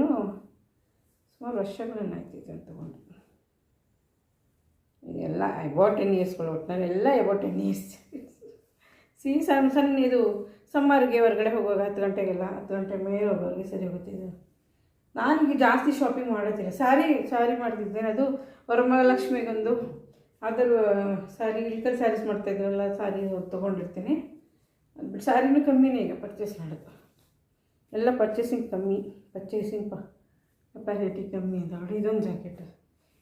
A: ಸುಮಾರು ವರ್ಷಗಳನ್ನಾಯ್ತು ಇದನ್ನು ತೊಗೊಂಡು. ಇದೆಲ್ಲ ಅಬೌಟ್ ಟೆನ್ ಇಯರ್ಸ್ಗಳು ಒಟ್ಟಿನಲ್ಲಿ ಎಲ್ಲ ಅಬೌಟ್ ಟೆನ್ ಇಯರ್ಸ್ ಸಿ ಸಣ್ಣ ಸಣ್ಣ ಇದು ಸಮ್ಮರ್ಗೆ ಹೊರಗಡೆ ಹೋಗುವಾಗ ಹತ್ತು ಗಂಟೆಗೆಲ್ಲ, ಹತ್ತು ಗಂಟೆ ಮೇಲೆ ಹೋಗೋರಿಗೆ ಸರಿ ಹೋಗ್ತಿದ್ದು ನಾನೀಗ ಜಾಸ್ತಿ ಶಾಪಿಂಗ್ ಮಾಡೋದಿಲ್ಲ. ಸ್ಯಾರಿ ಸ್ಯಾರಿ ಮಾಡ್ತಿದ್ದೇನೆ. ಅದು ವರಮಹಾಲಕ್ಷ್ಮಿಗೊಂದು ಅದರ ಸ್ಯಾರಿ ಇಳ್ಕಲ್ ಸ್ಯಾರೀಸ್ ಮಾಡ್ತಾಯಿದ್ರಲ್ಲ ಸ್ಯಾರಿ ತೊಗೊಂಡಿರ್ತೀನಿ. ಅದು ಸ್ಯಾರಿನೂ ಕಮ್ಮಿನೇ ಈಗ ಪರ್ಚೇಸ್ ಮಾಡೋದು. ಎಲ್ಲ ಪರ್ಚೇಸಿಂಗ್ ಕಮ್ಮಿ ಪರ್ಚೇಸಿಂಗ್ ಕೆಪಾಸಿಟಿ ಕಮ್ಮಿ ಇದಾವೆ ಇದೊಂದು ಜಾಕೆಟ್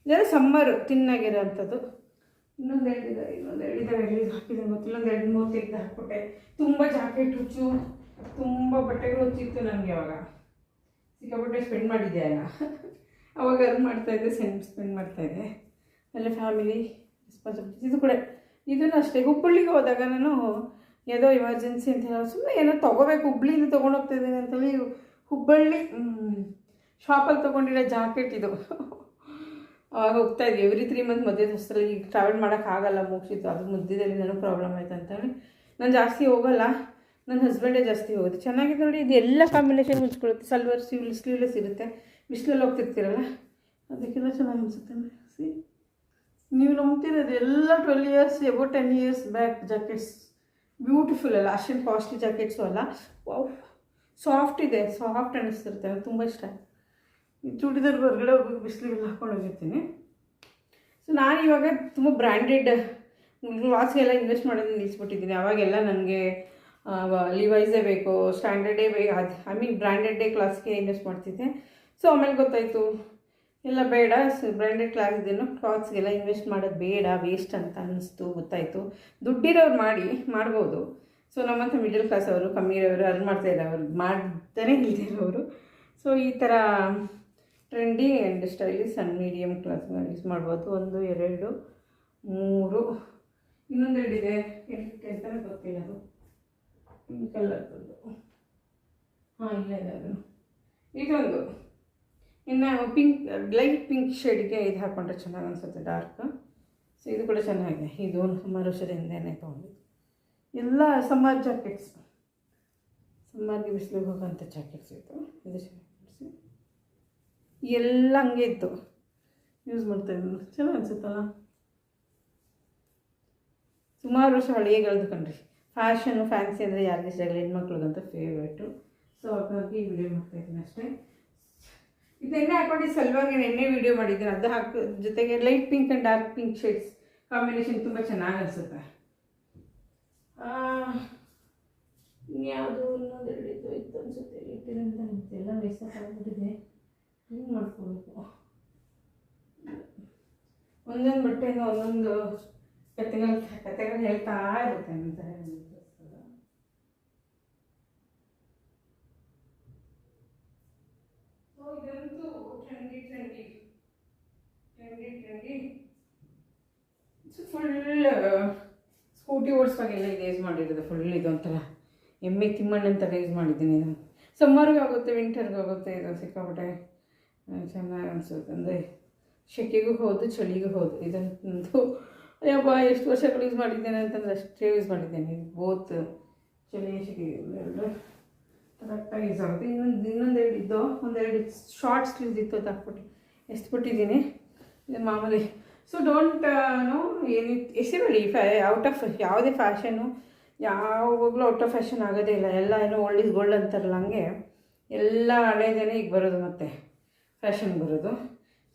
A: ಇದೆಲ್ಲ ಸಮ್ಮರ್ ತಿನ್ನಾಗಿರೋ ಅಂಥದ್ದು ಇನ್ನೊಂದು ಎರಡಿದೆ ಇನ್ನೊಂದು ಎರಡು ಎಲ್ಲಿ ಹಾಕಿದೆ ಗೊತ್ತಿಲ್ಲ. ಇನ್ನೊಂದು ಎರಡು, ಮೂರು ತೆಗೆದು ಹಾಕ್ಬಿಟ್ಟೆ. ತುಂಬ ಜಾಕೆಟ್ ಹುಚ್ಚು, ತುಂಬ ಬಟ್ಟೆಗಳು ಹುಚ್ಚಿತ್ತು ನನಗೆ ಅವಾಗ ಸಿಕ್ಕಾಪಟ್ಟೆ ಸ್ಪೆಂಡ್ ಮಾಡಿದ್ದೆ ಅಲ್ಲ ಅವಾಗ ಅದು ಮಾಡ್ತಾಯಿದ್ದೆ ಸೆಂಡ್ ಸ್ಪೆಂಡ್ ಮಾಡ್ತಾಯಿದ್ದೆ ಎಲ್ಲ ಫ್ಯಾಮಿಲಿ ರೆಸ್ಪಾನ್ಸಿಬಿಲಿಟೀಸ್ ಇದು ಕೂಡ ಇದನ್ನು ಅಷ್ಟೇ. ಹುಬ್ಬಳ್ಳಿಗೆ ಹೋದಾಗ ನಾನು ಯಾವುದೋ ಎಮರ್ಜೆನ್ಸಿ ಅಂತ ಹೇಳೋ ಸುಮ್ಮನೆ ಏನೋ ತೊಗೋಬೇಕು, ಹುಬ್ಳಿಯಿಂದ ತೊಗೊಂಡು ಹೋಗ್ತಾ ಇದ್ದೀನಿ ಅಂತೇಳಿ ಹುಬ್ಬಳ್ಳಿ ಶಾಪಲ್ಲಿ ತೊಗೊಂಡಿರೋ ಜಾಕೆಟ್ ಇದು. ಅವಾಗ ಹೋಗ್ತಾ ಇದ್ವಿ. ಎವ್ರಿ ತ್ರೀ ಮಂತ್ ಮಧ್ಯದ ದೋಸ್ತರಲ್ಲಿ ಈಗ ಟ್ರಾವೆಲ್ ಮಾಡೋಕ್ಕಾಗಲ್ಲ ಮುಗಿಸಿತ್ತು ಅದು ಮುದ್ದಿದಲ್ಲಿ ನನಗೆ ಪ್ರಾಬ್ಲಮ್ ಆಯ್ತು ಅಂತೇಳಿ ನಾನು ಜಾಸ್ತಿ ಹೋಗಲ್ಲ. ನನ್ನ ಹಸ್ಬೆಂಡೇ ಜಾಸ್ತಿ ಹೋಗುತ್ತೆ ಚೆನ್ನಾಗಿದೆ ನೋಡಿ, ಇದು ಎಲ್ಲ ಕಾಂಬಿನೇಷನ್ ಮುಚ್ಕೊಳ್ಳುತ್ತೆ ಸಲ್ವರ್ ಸ್ಲೀವ್ ಸ್ಲೀವ್ಲೆಸ್ ಇರುತ್ತೆ. ಬಿಸಿಲಲ್ಲಿ ಹೋಗ್ತಿರ್ತೀರಲ್ಲ, ಅದಕ್ಕೆಲ್ಲ ಚೆನ್ನಾಗಿ ಅನಿಸುತ್ತೆ. ಸಿ ನೀವು ನಂಬ್ತಿರೋದು ಎಲ್ಲ twelve years above ten years back jackets beautiful ಅಲ್ಲ ಅಷ್ಟೇನು ಕಾಸ್ಟ್ಲಿ ಜಾಕೆಟ್ಸು ಅಲ್ಲ. ಸಾಫ್ಟ್ ಇದೆ ಸಾಫ್ಟ್ ಅನ್ನಿಸ್ತಿರುತ್ತೆ ತುಂಬ ಇಷ್ಟ. ಚೂಡಿದಾರ್ ಹೊರಗಡೆ ಹೋಗಿ ಬಿಸಿಲಿಗೆಲ್ಲ ಹಾಕೊಂಡು ಹೋಗಿರ್ತೀನಿ. ಸೊ ನಾನು ಇವಾಗ ತುಂಬ ಬ್ರ್ಯಾಂಡೆಡ್ ಕ್ಲಾಸ್ಗೆಲ್ಲ ಇನ್ವೆಸ್ಟ್ ಮಾಡೋದು ನಿಲ್ಲಿಸ್ಬಿಟ್ಟಿದ್ದೀನಿ ಅವಾಗೆಲ್ಲ ನನಗೆ ಲಿವೈಸೇ ಬೇಕು ಸ್ಟ್ಯಾಂಡರ್ಡೇ ಬೇಕು, ಅದು ಐ ಮೀನ್ ಬ್ರ್ಯಾಂಡೆಡ್ಡೇ ಕ್ಲಾಸ್ಗೆ ಇನ್ವೆಸ್ಟ್ ಮಾಡ್ತಿದ್ದೆ. ಸೊ ಆಮೇಲೆ ಗೊತ್ತಾಯಿತು. ಎಲ್ಲ ಬೇಡ. ಬ್ರ್ಯಾಂಡೆಡ್ ಕ್ಲಾಸ್ ಏನು ಕ್ಲಾತ್ಸ್ಗೆಲ್ಲ ಇನ್ವೆಸ್ಟ್ ಮಾಡೋದು ಬೇಡ ವೇಸ್ಟ್ ಅಂತ ಅನ್ನಿಸ್ತು, ಗೊತ್ತಾಯಿತು. ದುಡ್ಡಿರೋರು ಮಾಡಿ, ಮಾಡ್ಬೋದು. ಸೊ ನಮ್ಮಂಥ ಮಿಡಲ್ ಕ್ಲಾಸ್ ಅವರು, ಕಮ್ಮಿ ಇರೋರು ಅರ್ನ್ ಮಾಡ್ತಾ ಇರೋರು, ಮಾಡ್ತಾನೆ ಇಲ್ದಿರೋರು ಸೊ ಈ ಥರ trendy and stylish and medium class use ಮಾಡ್ಬೋದು. ಒಂದು, ಎರಡು, ಮೂರು. ಇನ್ನೊಂದು ಎರಡಿದೆ. ಎಂಟಕ್ಕೆ ಅಂತಲೇ ಗೊತ್ತಿಲ್ಲ ಅದು. ಪಿಂಕ್ ಕಲರ್ದು ಹಾಂ, ಇಲ್ಲ ಇದೊಂದು. ಇನ್ನು ಪಿಂಕ್ ಲೈಟ್ ಪಿಂಕ್ ಶೇಡಿಗೆ ಇದು ಹಾಕ್ಕೊಂಡ್ರೆ ಚೆನ್ನಾಗಿ ಅನಿಸುತ್ತೆ ಡಾರ್ಕ್ ಸೊ ಇದು ಕೂಡ ಚೆನ್ನಾಗಿದೆ. ಇದು ಸುಮಾರು ವರ್ಷದಿಂದನೇ ತೊಗೊಂಡಿದ್ದು. ಎಲ್ಲ ಸಮ್ಮರ್ ಜಾಕೆಟ್ಸ್ ಸಮ್ಮರ್ಗೆ ಬಿಸಿಲಿಗೆ ಹೋಗೋಂಥ ಜಾಕೆಟ್ಸ್ ಇತ್ತು. ಇದು ಚೆನ್ನಾಗಿ ಎಲ್ಲ ಹಂಗೆ ಇತ್ತು. ಯೂಸ್ ಮಾಡ್ತಾ ಇದ್ದೀನಿ ಚೆನ್ನಾಗಿ ಅನಿಸುತ್ತಲ್ಲ? ಸುಮಾರು ವರ್ಷ ಹಳೆಯಗಳದ್ದು ಕಣ್ರಿ. ಫ್ಯಾಷನು ಫ್ಯಾನ್ಸಿ ಅಂದರೆ ಯಾರಿಗೆ ಇಷ್ಟ ಆಗಲಿ ಹೆಣ್ಮಕ್ಳಿಗಂತ ಫೇವ್ರೇಟು ಸೊ ಹಾಗಾಗಿ ವಿಡಿಯೋ ಮಾಡ್ತಾ ಇದ್ದೀನಿ ಅಷ್ಟೇ. ಇದು ಎಣ್ಣೆ ಹಾಕೊಂಡು ಸಲುವಾಗಿ ಎಣ್ಣೆ ವಿಡಿಯೋ ಮಾಡಿದ್ದೀನಿ. ಅದು ಹಾಕಿ ಜೊತೆಗೆ light pink and dark pink shades combination ತುಂಬ ಚೆನ್ನಾಗಿ ಅನಿಸುತ್ತೆ. ಯಾವುದು ಇನ್ನೊಂದೆರಡು ಇದು ಇತ್ತು ಅನಿಸುತ್ತೆ. ಇಟ್ಟಿರಿಂದ ಎಲ್ಲ ಬೇಸಾಗ್ಬಿಟ್ಟಿದೆ ಹಿಂಗೆ ಮಾಡ್ಕೋಬೇಕು? ಒಂದೊಂದು ಬಟ್ಟೆಯಿಂದ ಒಂದೊಂದು ಕತೆಗಳು ಕತೆಗಳು ಹೇಳ್ತಾ ಇರುತ್ತೆ ಅಂತಾರೆ ಸೊ ಇದಂತೂ trendy trendy trendy full Scooty ಓಡಿಸುವಾಗೆಲ್ಲ ಇದು ಯೂಸ್ ಮಾಡಿರೋದು ಫುಲ್ ಇದೊಂಥರ ಎಮ್ಮೆ ತಿಮ್ಮಣ್ಣ ಥರ ಯೂಸ್ ಮಾಡಿದ್ದೀನಿ ಇದು ಸಮ್ಮರ್ಗೆ ಆಗುತ್ತೆ ವಿಂಟರ್ಗೆ ಆಗುತ್ತೆ, ಇದು ಸಿಕ್ಕಾಪಟ್ಟೆ ಚೆನ್ನಾಗಿ ಅನಿಸುತ್ತೆ. ಅಂದರೆ ಸೆಕೆಗೂ ಹೌದು, ಚಳಿಗೂ ಹೌದು. ಇದಂತೂ, ಅಯ್ಯಪ್ಪ, ಎಷ್ಟು ವರ್ಷಗಳು ಯೂಸ್ ಮಾಡಿದ್ದೇನೆ ಅಂತಂದ್ರೆ ಅಷ್ಟೇ ಯೂಸ್ ಮಾಡಿದ್ದೇನೆ. ಬೋತ್ ಚಳಿ ಶೆಕೆ ಕರೆಕ್ಟಾಗಿ ಯೂಸ್ ಆಗುತ್ತೆ. ಇನ್ನೊಂದು ಇನ್ನೊಂದೆರಡು ಇದ್ದೋ, ಒಂದೆರಡು ಶಾರ್ಟ್ ಸ್ಲೀವ್ಸ್ ಇತ್ತು ಅದು ಹಾಕ್ಬಿಟ್ಟು ಎಷ್ಟು ಬಿಟ್ಟಿದ್ದೀನಿ ಇದು ಮಾಮೂಲಿ ಸೊ ಡೋಂಟ್ ನೋ ಏನು ಎಸಿಬೇಡಿ ಫ್ಯಾ ಔಟ್ ಆಫ್ ಯಾವುದೇ ಫ್ಯಾಷನು ಯಾವಾಗಲೂ ಔಟ್ ಆಫ್ ಫ್ಯಾಷನ್ ಆಗೋದೇ ಇಲ್ಲ. ಎಲ್ಲ ಏನೋ ಓಲ್ಡ್ ಇಸ್ ಗೋಲ್ಡ್ ಅಂತಾರಲ್ಲ ಹಂಗೆ. ಎಲ್ಲ ಹಳೇದೇನೆ ಈಗ ಬರೋದು ಮತ್ತೆ ಫ್ಯಾಷನ್ ಬರೋದು.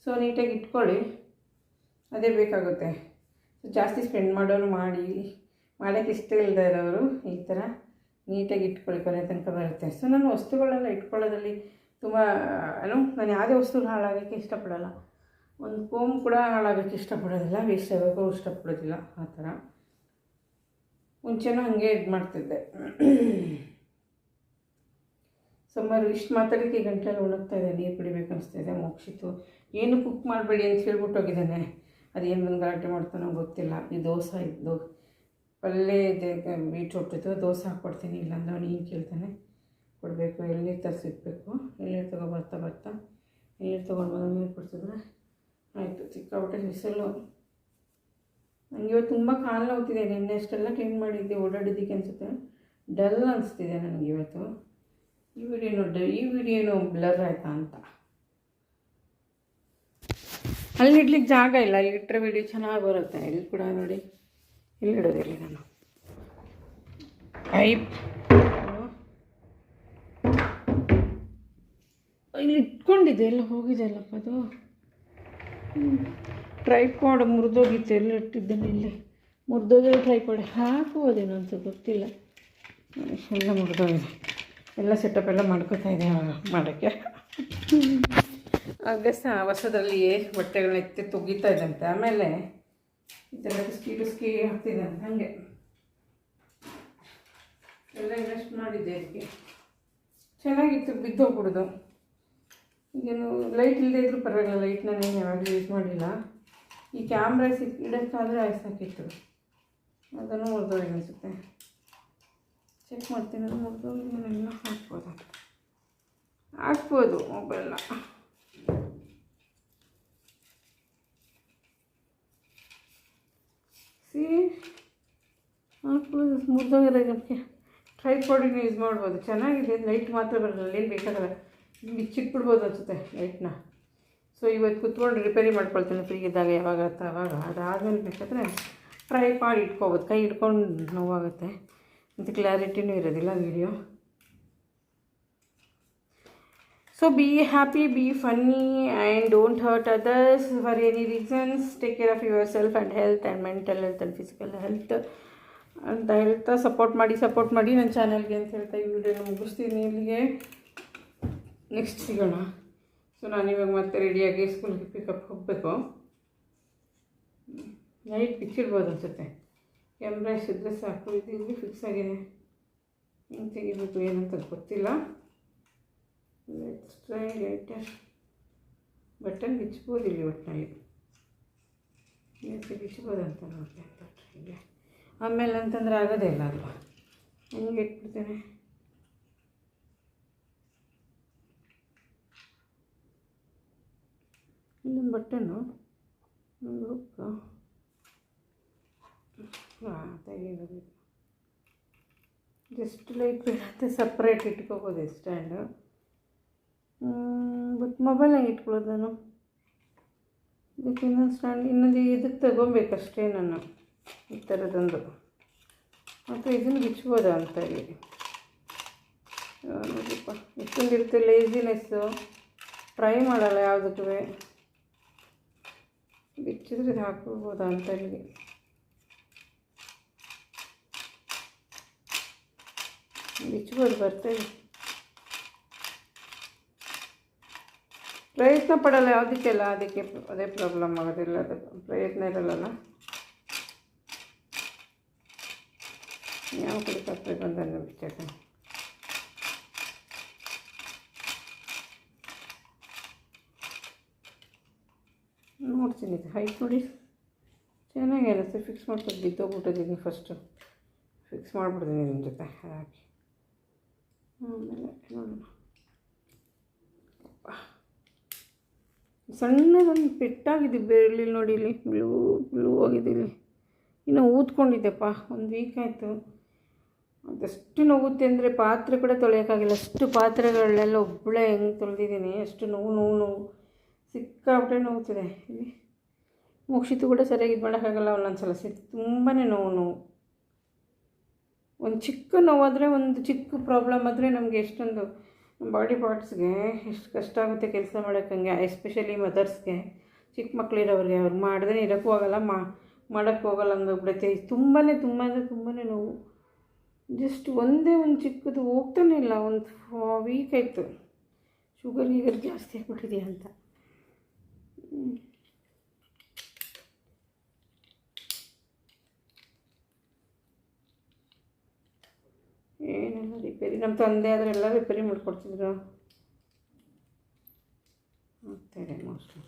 A: ಸೊ ನೀಟಾಗಿ ಇಟ್ಕೊಳ್ಳಿ. ಅದೇ ಬೇಕಾಗುತ್ತೆ. ಜಾಸ್ತಿ ಸ್ಪೆಂಡ್ ಮಾಡೋರು ಮಾಡಿ. ಮಾಡೋಕ್ಕೆ ಇಷ್ಟ ಇಲ್ಲದೆ ಇರೋರು ಈ ಥರ ನೀಟಾಗಿ ಇಟ್ಕೊಳ್ಳಿ, ಕೊನೆ ತನಕ ಬರುತ್ತೆ. ಸೊ ನಾನು ವಸ್ತುಗಳೆಲ್ಲ ಇಟ್ಕೊಳ್ಳೋದ್ರಲ್ಲಿ ತುಂಬ ಏನು, ನಾನು ಯಾವುದೇ ವಸ್ತುಗಳು ಹಾಳಾಗೋಕ್ಕೆ ಇಷ್ಟಪಡಲ್ಲ. ಒಂದು ಕೋಮ್ ಕೂಡ ಹಾಳಾಗೋಕ್ಕೆ ಇಷ್ಟಪಡೋದಿಲ್ಲ ವೇಸ್ಟ್ ಆಗೋಕ್ಕೂ ಇಷ್ಟಪಡೋದಿಲ್ಲ ಆ ಥರ. ಮುಂಚೆನೂ ಹಾಗೆ ಇದು ಮಾಡ್ತಿದ್ದೆ. ಸಮ್ಮರ್ ಇಷ್ಟು ಮಾತಾಡೋಕ್ಕೆ ಗಂಟೆಲ್ಲ ಒಣಗ್ತಾ ಇದೆ ನೀರು ಕುಡಿಬೇಕು ಅನಿಸ್ತಿದೆ ಮೋಕ್ಷಿತು ಏನು ಕುಕ್ ಮಾಡಬೇಡಿ ಅಂತ ಹೇಳ್ಬಿಟ್ಟು ಹೋಗಿದ್ದಾನೆ. ಅದೇನು ಬಂದು ಗಲಾಟೆ ಮಾಡ್ತಾನೋ ಗೊತ್ತಿಲ್ಲ. ಈ ದೋಸೆ ಇದ್ದು ಪಲ್ಯ ಇದೆ, ಬೀಟ್ರೂಟ್ ಇತ್ತು, ದೋಸೆ ಹಾಕ್ಕೊಡ್ತೀನಿ, ಇಲ್ಲಾಂದ್ರೆ ಅವನು ಏನು ಕೇಳ್ತಾನೆ. ಕೊಡಬೇಕು, ಎಳ್ನೀರು ತರಿಸಿಡ್ಬೇಕು. ಎಳ್ನೀರು ತಗೋ ಬರ್ತಾ ಬರ್ತಾ, ಎಳ್ನೀರು ತೊಗೊಂಡು ಬಂದು ನೀರು ಕೊಡ್ತಿದ್ರೆ ಆಯಿತು ಸಿಕ್ಕಾಬಿಟ್ಟೆ ಬಿಸಿಲು. ನನಗೆ ಇವತ್ತು ತುಂಬ ಕಾಲು ನೋವುತ್ತಿದೆ ನಿನ್ನೆ ಅಷ್ಟೆಲ್ಲ ಕ್ಲೀನ್ ಮಾಡಿದ್ದೆ, ಓಡಾಡಿದ್ದಕ್ಕೆ ಅನಿಸುತ್ತೆ. ಡಲ್ ಅನಿಸ್ತಿದೆ ನನಗೆ ಇವತ್ತು. ಈ ವಿಡಿಯೋನು ಡ ಈ ವಿಡಿಯೋನು ಬ್ಲರ್ ಆಯಿತಾ ಅಂತ. ಅಲ್ಲಿ ಇಡ್ಲಿಕ್ಕೆ ಜಾಗ ಇಲ್ಲ, ಅಲ್ಲಿ ಇಟ್ಟರೆ ವಿಡಿಯೋ ಚೆನ್ನಾಗಿ ಬರುತ್ತೆ. ಇಲ್ಲಿ ಕೂಡ ನೋಡಿ, ಇಲ್ಲಿ ಇಡೋದಿಲ್ಲ ನಾನು. ಐಪ್ ಇಲ್ಲಿ ಇಟ್ಕೊಂಡಿದ್ದೆ, ಎಲ್ಲ ಹೋಗಿದೆ ಅಲ್ಲಪ್ಪ ಅದು. ಟ್ರೈಪಾಡ್ ಮುರಿದೋಗಿತ್ತು ಎಲ್ಲಿ ಇಟ್ಟಿದ್ದೇನೆ ಇಲ್ಲಿ. ಮುರಿದೋದ್ರೆ ಟ್ರೈಪಾಡ್ ಹಾಕುವುದೇನೋ ಅಂತ ಗೊತ್ತಿಲ್ಲ. ಎಲ್ಲ ಮುರಿದೋಗಿದೆ. ಎಲ್ಲ ಸೆಟಪ್ ಎಲ್ಲ ಮಾಡ್ಕೋತಾ ಇದೆ ಮಾಡೋಕ್ಕೆ. ಸಹ ಹೊಸದಲ್ಲಿ ಬಟ್ಟೆಗಳನ್ನ ಎತ್ತಿ ತುಗಿತಾ ಇದ್ದಂತೆ. ಆಮೇಲೆ ಇದೆಲ್ಲ ಬಿಸ್ಕಿ ಬಿಸ್ಕಿ ಹಾಕ್ತಿದ್ದಂತೆ ಹಾಗೆ. ಎಲ್ಲ ಇನ್ವೆಸ್ಟ್ ಮಾಡಿದ್ದೆ ಅದಕ್ಕೆ. ಚೆನ್ನಾಗಿತ್ತು, ಬಿದ್ದೋಗ್ಬಿಡ್ದು. ಈಗೇನು ಲೈಟ್ ಇಲ್ಲದೇ ಇದ್ರೂ ಪರವಾಗಿಲ್ಲ ಲೈಟ್ ನಾನು ಯಾವಾಗಲೂ ಯೂಸ್ ಮಾಡಿಲ್ಲ. ಈ ಕ್ಯಾಮ್ರಾ ಸಿಕ್ ಇಡೋಕ್ಕಾದರೆ ಸಾಕಿತ್ತು ಅದನ್ನು ಮುರಿದೋಗಿ ಅನಿಸುತ್ತೆ. ಚೆಕ್ ಮಾಡ್ತೀನಿ, ಅದು ಮುರಿದೋಗಿ ನಾನೆಲ್ಲ ಹಾಕ್ಬೋದು? ಹಾಕ್ಬೋದು ಮೊಬೈಲ್ನ ಸಿ ಹಾಕ್ಬೋದು ಮುರಿದೋಗಿರೋದಕ್ಕೆ ಟ್ರೈಪಾಡಿನ ಯೂಸ್ ಮಾಡ್ಬೋದು. ಚೆನ್ನಾಗಿದೆ ಲೈಟ್ ಮಾತ್ರ ಬರಲ್ಲ, ಏನು ಬೇಕಾಗಲ್ಲ. ಬಿಚ್ಚಿಟ್ಬಿಡ್ಬೋದು ಅನಿಸುತ್ತೆ ಲೈಟ್ನ. ಸೊ ಇವತ್ತು ಕುತ್ಕೊಂಡು ರಿಪೇರಿ ಮಾಡ್ಕೊಳ್ತೀನಿ ಫ್ರೀ ಇದ್ದಾಗ ಯಾವಾಗ ಆಗುತ್ತೆ ಅವಾಗ. ಅದಾದಮೇಲೆ ಬೇಕಾದರೆ ಟ್ರೈಪಾಡ್ ಇಟ್ಕೋಬೋದು. ಕೈ ಇಟ್ಕೊಂಡು ನೋವಾಗುತ್ತೆ. ಮತ್ತು ಕ್ಲಾರಿಟಿನೂ ಇರೋದಿಲ್ಲ video so be happy be funny and don't hurt others for any reasons take care of yourself and health and mental health and physical health ಅಂತ ಹೇಳ್ತಾ ಸಪೋರ್ಟ್ ಮಾಡಿ ಸಪೋರ್ಟ್ ಮಾಡಿ ನನ್ನ ಚಾನಲ್ಗೆ ಅಂತ ಹೇಳ್ತಾ ಈ ವಿಡಿಯೋನ ಮುಗಿಸ್ತೀನಿ ಇಲ್ಲಿಗೆ. ನೆಕ್ಸ್ಟ್ ಸಿಗೋಣ. ಸೊ ನಾನು ಇವಾಗ ಮತ್ತೆ ರೆಡಿಯಾಗಿ ಸ್ಕೂಲ್ಗೆ ಪಿಕಪ್ ಹೋಗಬೇಕು. ನೈಟ್ ಬಿಚ್ಚಿಡ್ಬೋದು ಅನ್ಸುತ್ತೆ. ಕ್ಯಾಮ್ರಾ ಇದ್ದರೆ ಸಾಕು. ಇದು ಇಲ್ಲಿ ಫಿಕ್ಸ್ ಆಗಿದೆ. ಹಿಂಗೆ ತೆಗಿಬೇಕು ಏನಂತ ಗೊತ್ತಿಲ್ಲ. ಲೆಟ್ಸ್ ಟ್ರೈ ಲೇಟರ್ ಬಟನ್ ಬಿಚ್ಬೋದು ಇಲ್ಲಿ ಒಟ್ಟಿನಲ್ಲಿ ಇವತ್ತು ಬಿಚ್ಬೋದು ಅಂತ ನೋಡ್ತೀನಿ ಆಮೇಲೆ ಅಂತಂದ್ರೆ ಆಗೋದೇ ಇಲ್ಲ ಅಲ್ವಾ? ಹಂಗೆ ಇಟ್ಬಿಡ್ತೇನೆ. ಇಲ್ಲೊಂದು ಬಟ್ಟೆನು ಹುಕ್ಕು. ಹಾಂ ತೆಗಿಬೇಕು ಜಸ್ಟ್ ಲೈಕ್ ಬೀಳುತ್ತೆ ಸಪ್ರೇಟ್ ಇಟ್ಕೋಬೋದು ಸ್ಟ್ಯಾಂಡು ಬಟ್ ಮೊಬೈಲ್ನಾಗ ಇಟ್ಕೊಳ್ಳೋದು ನಾನು ಇದಕ್ಕೆ ಇನ್ನೊಂದು ಸ್ಟ್ಯಾಂಡ್ ಇನ್ನೊಂದು ಇದಕ್ಕೆ ತಗೊಬೇಕಷ್ಟೇ ನಾನು. ಈ ಥರದೊಂದು ಮತ್ತು ಇದನ್ನು ಬಿಚ್ಬೋದ ಅಂತ ಹೇಳಿ. ನೋಡಿಪ್ಪ. ಎಷ್ಟೊಂದು ಇರುತ್ತೆ ಲೇಸಿನೆಸ್ಸು ಟ್ರೈ ಮಾಡಲ್ಲ ಯಾವುದಕ್ಕೂ. ಬಿಚ್ಚಿದ್ರೆ ಇದು ಹಾಕ್ಬಿಡ್ಬೋದಾ ಅಂತ ಇಲ್ಲಿ ಬಿಚ್ಬೋದು ಬರ್ತದೆ ಪ್ರಯತ್ನ ಪಡಲ್ಲ ಯಾವುದಕ್ಕೆಲ್ಲ ಅದಕ್ಕೆ ಅದೇ ಪ್ರಾಬ್ಲಮ್ ಆಗೋದಿಲ್ಲ ಅದು ಪ್ರಯತ್ನ ಇರಲ್ಲಲ್ಲ ಯಾವ ಕಡೆ ತಪ್ಪಬೇಕು ಅಂತ ಬಿಚ್ಚಾಕ ನೋಡ್ತೀನಿ ಇದು ಹೈಟ್ ನೋಡಿ. ಚೆನ್ನಾಗಿರುತ್ತೆ. ಫಿಕ್ಸ್ ಮಾಡ್ಕೊಂಡು ಬಿದ್ದೋಗ್ಬಿಟ್ಟಿದ್ದೀನಿ ಫಸ್ಟು ಫಿಕ್ಸ್ ಮಾಡಿಬಿಡ್ತೀನಿ ನಿಮ್ಮ ಜೊತೆ. ಹಾಕಿ ಆಮೇಲೆ ನೋಡೋಣ. ಸಣ್ಣದೊಂದು ಪೆಟ್ಟಾಗಿದೆ ಬೆರಳಿ ನೋಡಿ ಇಲ್ಲಿ. ಬ್ಲೂ ಬ್ಲೂ ಆಗಿದೆ ಇನ್ನು ಊದ್ಕೊಂಡಿದ್ದೆಪ್ಪ. ಒಂದು ವೀಕ್ ಆಯಿತು. ಅದೆಷ್ಟು ನೋವುತ್ತೆ ಅಂದರೆ ಪಾತ್ರೆ ಕೂಡ ತೊಳೆಯೋಕ್ಕಾಗಿಲ್ಲ. ಅಷ್ಟು ಪಾತ್ರೆಗಳನ್ನೆಲ್ಲ ಒಬ್ಬಳೇ ಹೆಂಗೆ ತೊಳೆದಿದ್ದೀನಿ. ಅಷ್ಟು ನೋವು ನೋವು ನೋವು. ಸಿಕ್ಕಾಬಿಟ್ಟೆ ನೋವುತ್ತಿದೆ ಇಲ್ಲಿ ಮುಗಿಸಿತು ಕೂಡ ಸರಿಯಾಗಿ ಇದು ಮಾಡೋಕ್ಕಾಗಲ್ಲ ಒಂದೊಂದ್ಸಲ ಸಿ ತುಂಬಾ ನೋವು ನೋವು. ಒಂದು ಚಿಕ್ಕ ನೋವಾದರೆ ಒಂದು ಚಿಕ್ಕ ಪ್ರಾಬ್ಲಮ್ ಆದರೆ ನಮಗೆ ಎಷ್ಟೊಂದು ಬಾಡಿ ಪಾರ್ಟ್ಸ್ಗೆ ಎಷ್ಟು ಕಷ್ಟ ಆಗುತ್ತೆ ಕೆಲಸ ಮಾಡೋಕ್ಕಂಗೆ ಎಸ್ಪೆಷಲಿ ಮದರ್ಸ್ಗೆ. ಚಿಕ್ಕ ಮಕ್ಕಳಿರೋರಿಗೆ ಅವ್ರು ಮಾಡಿದ್ರೆ ಇರೋಕ್ಕೂ ಆಗಲ್ಲ, ಮಾ, ಮಾಡೋಕ್ಕೆ ಹೋಗಲ್ಲ ಅಂದೋಗ್ಬಿಡುತ್ತೆ ತುಂಬಾ ತುಂಬ ಅಂದರೆ ತುಂಬಾ ನೋವು. ಜಸ್ಟ್ ಒಂದೇ ಒಂದು ಚಿಕ್ಕದು ಹೋಗ್ತಾನೆ ಇಲ್ಲ, ಒಂದು ವೀಕ್ ಆಯಿತು. ಶುಗರ್ ಗೀಗರ್ ಜಾಸ್ತಿ ಆಗಿಬಿಟ್ಟಿದೆಯಾ ಅಂತ. ಏನೆಲ್ಲ ರಿಪೇರಿ ನಮ್ಮ ತಂದೆ ಆದರೆ ಎಲ್ಲ ರಿಪೇರಿ ಮಾಡಿಕೊಡ್ತಿದ್ರು. ಆಗ್ತಾಯಿದೆ ಮೋಸ್ಟ್ಲಿ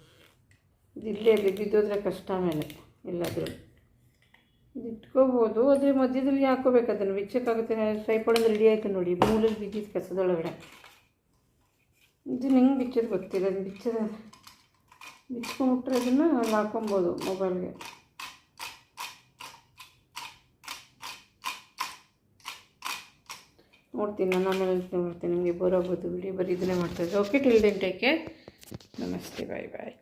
A: ಬಿದ್ದೋದ್ರೆ ಕಷ್ಟ ಆಮೇಲೆ, ಎಲ್ಲಾದರೂ. ಇಟ್ಕೋಬೋದು, ಆದರೆ ಮಧ್ಯದಲ್ಲಿ ಹಾಕೋಬೇಕು ಅದನ್ನು ಬಿಚ್ಚಕ್ಕಾಗುತ್ತೆ ಟೈಪಾಡೋದು ರೆಡಿ ಆಯಿತು ನೋಡಿ ಮೂಲಲ್ಲಿ ಬಿದ್ದಿದ್ದು ಕಸದೊಳಗಡೆ ಇದು ಹೆಂಗೆ ಬಿಚ್ಚೋದು ಗೊತ್ತಿಲ್ಲ ಅದು ಬಿಚ್ಚದ ಬಿಚ್ಕೊಂಡ್ಬಿಟ್ರೆ ಅದನ್ನು ಅಲ್ಲಿ ಹಾಕೊಬೋದು ಮೊಬೈಲ್ಗೆ. ನೋಡ್ತೀನಿ, ನಾನು ಆಮೇಲೆ ನೋಡ್ತೀನಿ ನಿಮಗೆ ಬೋರ್ ಬಿಡಿ, ಬರೀ ಇದನ್ನೇ ಮಾಡ್ತಾಯಿದ್ದೆ okay till then take care namaste bye bye